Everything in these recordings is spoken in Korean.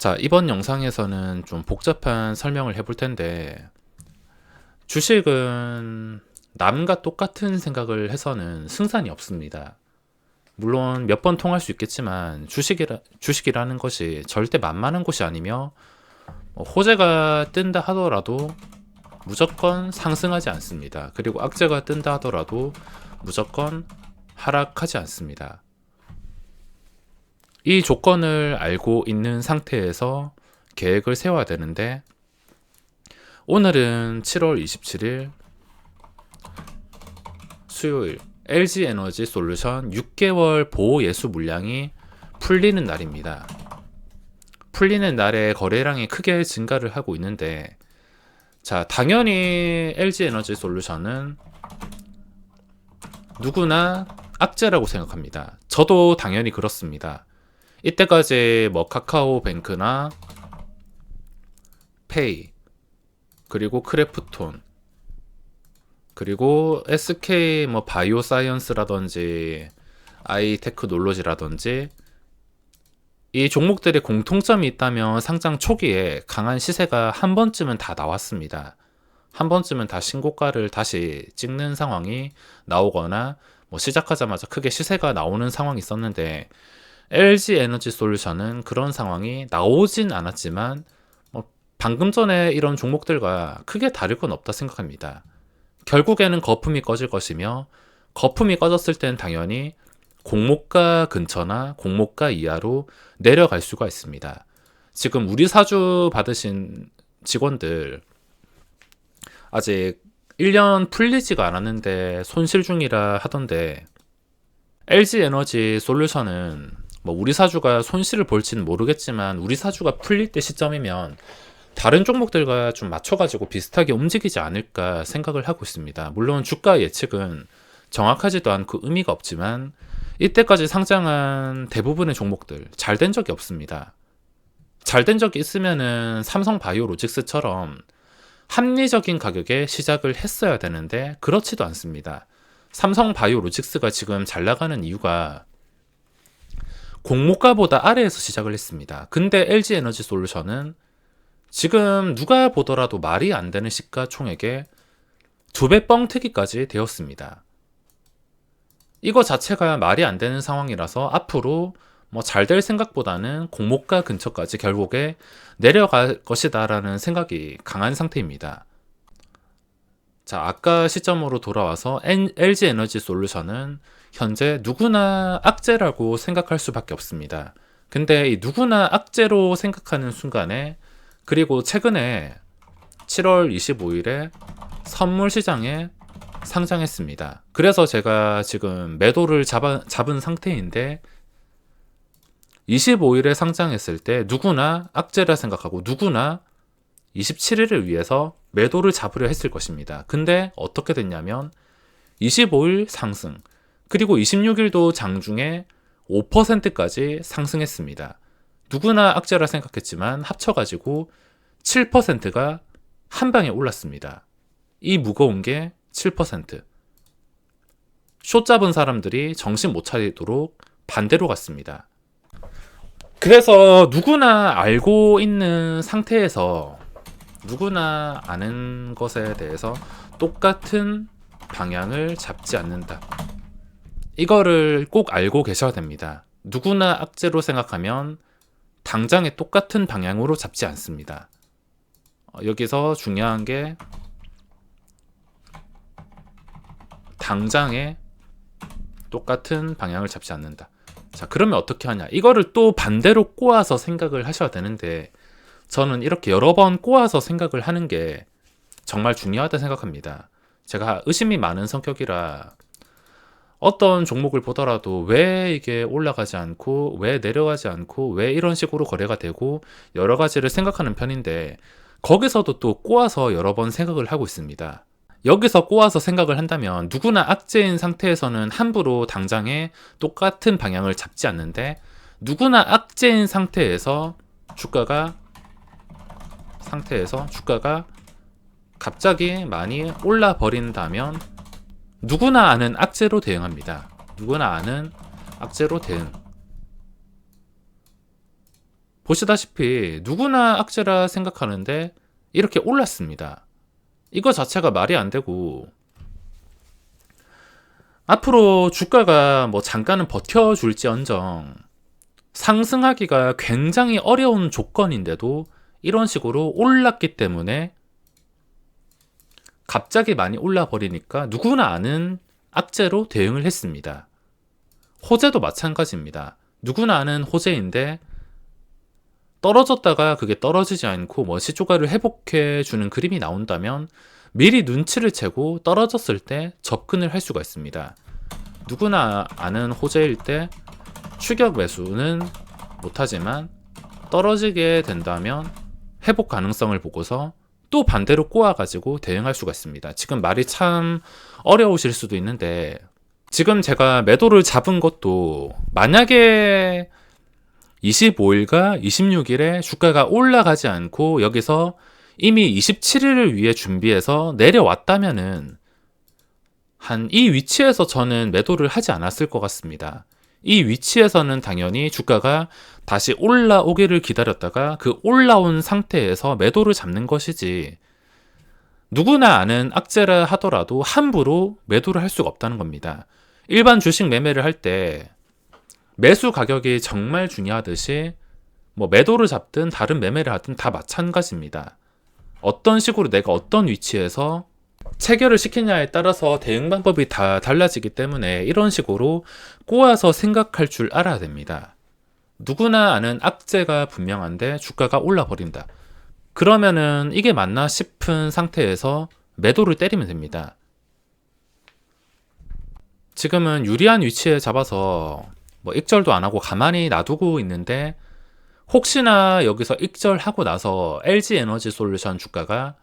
자, 이번 영상에서는 좀 복잡한 설명을 해볼 텐데, 주식은 남과 똑같은 생각을 해서는 승산이 없습니다. 물론 몇 번 통할 수 있겠지만, 주식이라, 주식이라는 것이 절대 만만한 곳이 아니며, 뭐 호재가 뜬다 하더라도 무조건 상승하지 않습니다. 그리고 악재가 뜬다 하더라도 무조건 하락하지 않습니다. 이 조건을 알고 있는 상태에서 계획을 세워야 되는데 오늘은 7월 27일 수요일 LG 에너지 솔루션 6개월 보호 예수 물량이 풀리는 날입니다. 풀리는 날에 거래량이 크게 증가를 하고 있는데 자, 당연히 LG 에너지 솔루션은 누구나 악재라고 생각합니다. 저도 당연히 그렇습니다. 이때까지 뭐 카카오뱅크나 페이 그리고 크래프톤 그리고 SK 뭐 바이오사이언스라든지 아이테크놀로지라든지 이 종목들의 공통점이 있다면 상장 초기에 강한 시세가 한 번쯤은 다 나왔습니다. 한 번쯤은 다 신고가를 다시 찍는 상황이 나오거나 뭐 시작하자마자 크게 시세가 나오는 상황이 있었는데 LG 에너지 솔루션은 그런 상황이 나오진 않았지만 뭐 방금 전에 이런 종목들과 크게 다를 건 없다 생각합니다. 결국에는 거품이 꺼질 것이며 거품이 꺼졌을 땐 당연히 공모가 근처나 공모가 이하로 내려갈 수가 있습니다. 지금 우리 사주 받으신 직원들 아직 1년 풀리지가 않았는데 손실 중이라 하던데 LG 에너지 솔루션은 뭐 우리 사주가 손실을 볼지는 모르겠지만 우리 사주가 풀릴 때 시점이면 다른 종목들과 좀 맞춰가지고 비슷하게 움직이지 않을까 생각을 하고 있습니다. 물론 주가 예측은 정확하지도 않고 의미가 없지만 이때까지 상장한 대부분의 종목들 잘 된 적이 없습니다. 잘 된 적이 있으면은 삼성 바이오로직스처럼 합리적인 가격에 시작을 했어야 되는데 그렇지도 않습니다. 삼성 바이오로직스가 지금 잘 나가는 이유가 공모가보다 아래에서 시작을 했습니다. 근데 LG 에너지 솔루션은 지금 누가 보더라도 말이 안 되는 시가총액에 두 배 뻥튀기까지 되었습니다. 이거 자체가 말이 안 되는 상황이라서 앞으로 뭐 잘 될 생각보다는 공모가 근처까지 결국에 내려갈 것이다라는 생각이 강한 상태입니다. 자, 아까 시점으로 돌아와서 LG 에너지 솔루션은 현재 누구나 악재라고 생각할 수밖에 없습니다. 근데 이 누구나 악재로 생각하는 순간에 그리고 최근에 7월 25일에 선물 시장에 상장했습니다. 그래서 제가 지금 매도를 잡아, 잡은 상태인데 25일에 상장했을 때 누구나 악재라 생각하고 누구나 27일을 위해서 매도를 잡으려 했을 것입니다. 근데 어떻게 됐냐면 25일 상승, 그리고 26일도 장중에 5%까지 상승했습니다. 누구나 악재라 생각했지만 합쳐가지고 7%가 한 방에 올랐습니다. 이 무거운 게 7%. 쇼 잡은 사람들이 정신 못 차리도록 반대로 갔습니다. 그래서 누구나 알고 있는 상태에서 누구나 아는 것에 대해서 똑같은 방향을 잡지 않는다. 이거를 꼭 알고 계셔야 됩니다. 누구나 악재로 생각하면 당장에 똑같은 방향으로 잡지 않습니다. 어, 여기서 중요한 게 당장에 똑같은 방향을 잡지 않는다. 자, 그러면 어떻게 하냐? 이거를 또 반대로 꼬아서 생각을 하셔야 되는데, 저는 이렇게 여러 번 꼬아서 생각을 하는 게 정말 중요하다 생각합니다. 제가 의심이 많은 성격이라 어떤 종목을 보더라도 왜 이게 올라가지 않고 왜 내려가지 않고 왜 이런 식으로 거래가 되고 여러 가지를 생각하는 편인데 거기서도 또 꼬아서 여러 번 생각을 하고 있습니다. 여기서 꼬아서 생각을 한다면 누구나 악재인 상태에서는 함부로 당장에 똑같은 방향을 잡지 않는데 누구나 악재인 상태에서 주가가 상태에서 주가가 갑자기 많이 올라 버린다면 누구나 아는 악재로 대응합니다. 누구나 아는 악재로 대응. 보시다시피 누구나 악재라 생각하는데 이렇게 올랐습니다. 이거 자체가 말이 안 되고 앞으로 주가가 뭐 잠깐은 버텨줄지언정 상승하기가 굉장히 어려운 조건인데도 이런 식으로 올랐기 때문에 갑자기 많이 올라 버리니까 누구나 아는 악재로 대응을 했습니다. 호재도 마찬가지입니다. 누구나 아는 호재인데 떨어졌다가 그게 떨어지지 않고 뭐 시초가를 회복해 주는 그림이 나온다면 미리 눈치를 채고 떨어졌을 때 접근을 할 수가 있습니다. 누구나 아는 호재일 때 추격 매수는 못하지만 떨어지게 된다면 회복 가능성을 보고서 또 반대로 꼬아가지고 대응할 수가 있습니다. 지금 말이 참 어려우실 수도 있는데 지금 제가 매도를 잡은 것도 만약에 25일과 26일에 주가가 올라가지 않고 여기서 이미 27일을 위해 준비해서 내려왔다면은 한 이 위치에서 저는 매도를 하지 않았을 것 같습니다. 이 위치에서는 당연히 주가가 다시 올라오기를 기다렸다가 그 올라온 상태에서 매도를 잡는 것이지 누구나 아는 악재라 하더라도 함부로 매도를 할 수가 없다는 겁니다. 일반 주식 매매를 할 때 매수 가격이 정말 중요하듯이 뭐 매도를 잡든 다른 매매를 하든 다 마찬가지입니다. 어떤 식으로 내가 어떤 위치에서 체결을 시키냐에 따라서 대응 방법이 다 달라지기 때문에 이런 식으로 꼬아서 생각할 줄 알아야 됩니다. 누구나 아는 악재가 분명한데 주가가 올라 버린다. 그러면은 이게 맞나 싶은 상태에서 매도를 때리면 됩니다. 지금은 유리한 위치에 잡아서 뭐 익절도 안 하고 가만히 놔두고 있는데 혹시나 여기서 익절하고 나서 LG 에너지 솔루션 주가가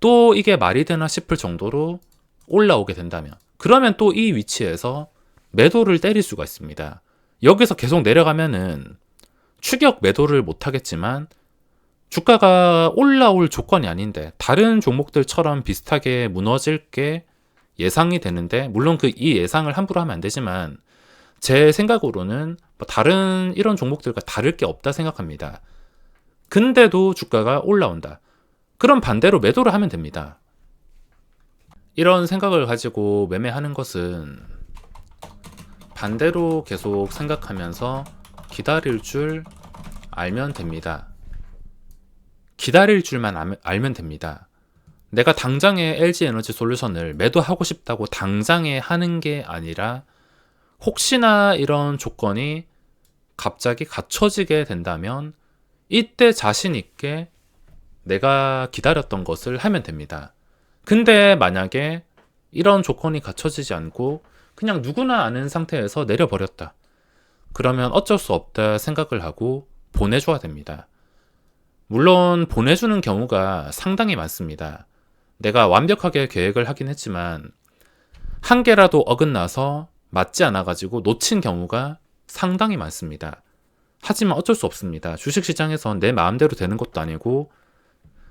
또 이게 말이 되나 싶을 정도로 올라오게 된다면 그러면 또 이 위치에서 매도를 때릴 수가 있습니다. 여기서 계속 내려가면은 추격 매도를 못 하겠지만 주가가 올라올 조건이 아닌데 다른 종목들처럼 비슷하게 무너질 게 예상이 되는데 물론 그 이 예상을 함부로 하면 안 되지만 제 생각으로는 뭐 다른 이런 종목들과 다를 게 없다 생각합니다. 근데도 주가가 올라온다. 그럼 반대로 매도를 하면 됩니다. 이런 생각을 가지고 매매하는 것은 반대로 계속 생각하면서 기다릴 줄 알면 됩니다. 기다릴 줄만 알면 됩니다. 내가 당장에 LG 에너지 솔루션을 매도하고 싶다고 당장에 하는 게 아니라 혹시나 이런 조건이 갑자기 갖춰지게 된다면 이때 자신 있게 내가 기다렸던 것을 하면 됩니다. 근데 만약에 이런 조건이 갖춰지지 않고 그냥 누구나 아는 상태에서 내려버렸다. 그러면 어쩔 수 없다 생각을 하고 보내줘야 됩니다. 물론 보내주는 경우가 상당히 많습니다. 내가 완벽하게 계획을 하긴 했지만 한 개라도 어긋나서 맞지 않아가지고 놓친 경우가 상당히 많습니다. 하지만 어쩔 수 없습니다. 주식시장에선 내 마음대로 되는 것도 아니고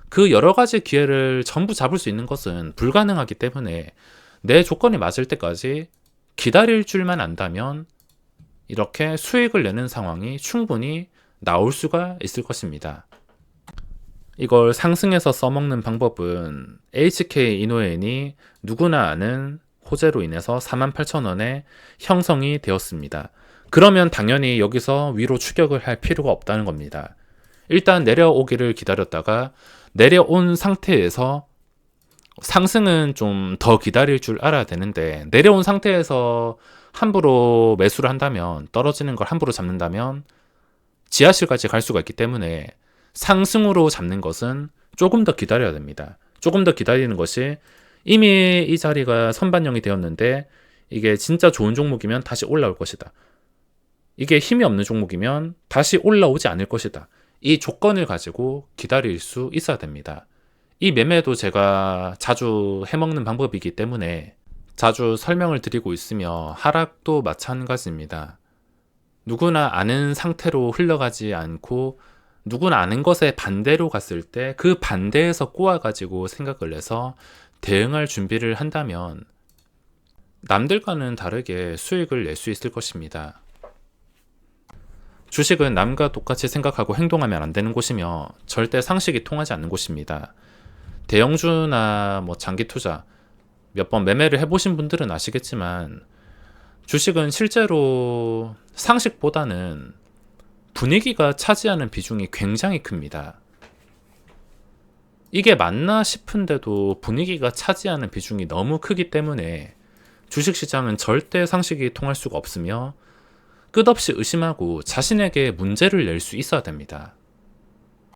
그 여러 가지 기회를 전부 잡을 수 있는 것은 불가능하기 때문에 내 조건이 맞을 때까지 기다릴 줄만 안다면 이렇게 수익을 내는 상황이 충분히 나올 수가 있을 것입니다. 이걸 상승해서 써먹는 방법은 HK 이노엔이 누구나 아는 호재로 인해서 48,000원에 형성이 되었습니다. 그러면 당연히 여기서 위로 추격을 할 필요가 없다는 겁니다. 일단 내려오기를 기다렸다가 내려온 상태에서 상승은 좀 더 기다릴 줄 알아야 되는데 내려온 상태에서 함부로 매수를 한다면 떨어지는 걸 함부로 잡는다면 지하실까지 갈 수가 있기 때문에 상승으로 잡는 것은 조금 더 기다려야 됩니다. 조금 더 기다리는 것이 이미 이 자리가 선반영이 되었는데 이게 진짜 좋은 종목이면 다시 올라올 것이다. 이게 힘이 없는 종목이면 다시 올라오지 않을 것이다. 이 조건을 가지고 기다릴 수 있어야 됩니다. 이 매매도 제가 자주 해먹는 방법이기 때문에 자주 설명을 드리고 있으며 하락도 마찬가지입니다. 누구나 아는 상태로 흘러가지 않고 누구나 아는 것에 반대로 갔을 때 그 반대에서 꼬아가지고 생각을 해서 대응할 준비를 한다면 남들과는 다르게 수익을 낼 수 있을 것입니다. 주식은 남과 똑같이 생각하고 행동하면 안 되는 곳이며 절대 상식이 통하지 않는 곳입니다. 대형주나 뭐 장기 투자 몇 번 매매를 해보신 분들은 아시겠지만 주식은 실제로 상식보다는 분위기가 차지하는 비중이 굉장히 큽니다. 이게 맞나 싶은데도 분위기가 차지하는 비중이 너무 크기 때문에 주식시장은 절대 상식이 통할 수가 없으며 끝없이 의심하고 자신에게 문제를 낼 수 있어야 됩니다.